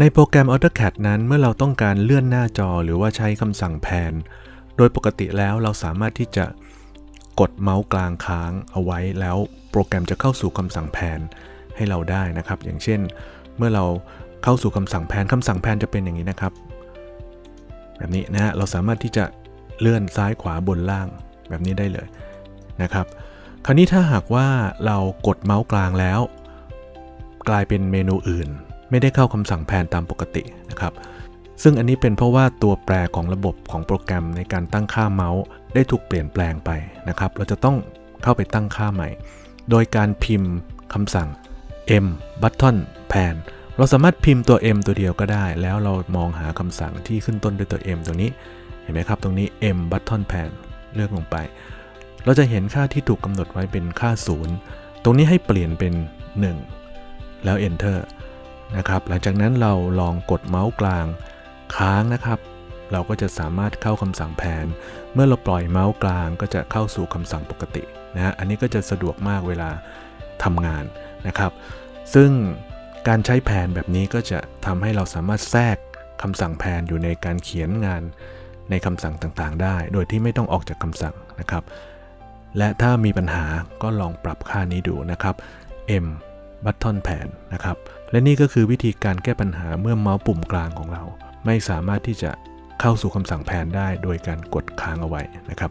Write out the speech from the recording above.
ในโปรแกรม AutoCAD นั้นเมื่อเราต้องการเลื่อนหน้าจอหรือว่าใช้คำสั่งแพนโดยปกติแล้วเราสามารถที่จะกดเมาส์กลางค้างเอาไว้แล้วโปรแกรมจะเข้าสู่คำสั่งแพนให้เราได้นะครับ อย่างเช่น เมื่อเราเข้าสู่คำสั่งแพนคำสั่งแพนจะเป็นอย่างนี้นะครับ แบบนี้นะฮะเราสามารถที่จะเลื่อนซ้ายขวาบนล่างแบบนี้ได้เลยนะครับ คราวนี้ถ้าหากว่าเรากดเมาส์กลางแล้ว กลายเป็นเมนูอื่น ไม่ได้เข้าคำสั่งแพนตามปกตินะครับ ซึ่งอันนี้เป็นเพราะว่าตัวแปรของระบบของโปรแกรมในการตั้งค่าเมาส์ ได้ถูกเปลี่ยนแปลงไปนะครับ เราจะต้องเข้าไปตั้งค่าใหม่ โดยการพิมพ์คำสั่ง m button pan เราสามารถพิมพ์ตัว m ตัวเดียวก็ได้ แล้วเรามองหาคำสั่งที่ขึ้นต้นด้วยตัว m ตรงนี้ เห็นไหมครับ ตรงนี้ m button pan เลือกลงไป เราจะเห็นค่าที่ถูกกำหนดไว้เป็นค่า 0 ตรงนี้ให้เปลี่ยนเป็น 1 แล้ว enter นะครับ หลังจากนั้นเราลองกดเมาส์กลางค้างนะครับ เราก็จะสามารถเข้าคำสั่งแผน เมื่อเราปล่อยเมาส์กลางก็จะเข้าสู่คำสั่งปกตินะฮะอันนี้ก็จะสะดวกมากเวลาทำงานนะครับ ซึ่งการใช้แผนแบบนี้ก็จะทำให้เราสามารถแทรกคำสั่งแผนอยู่ในการเขียนงานในคำสั่งต่างๆ ได้ โดยที่ไม่ต้องออกจากคำสั่งนะครับ และถ้ามีปัญหาก็ลองปรับค่านี้ดูนะครับ M button pan นะครับ และนี่ก็คือวิธีการแก้ปัญหาเมื่อเมาส์ปุ่มกลางของเรา ไม่สามารถที่จะเข้าสู่คำสั่งแผนได้โดยการกดค้างเอาไว้นะครับ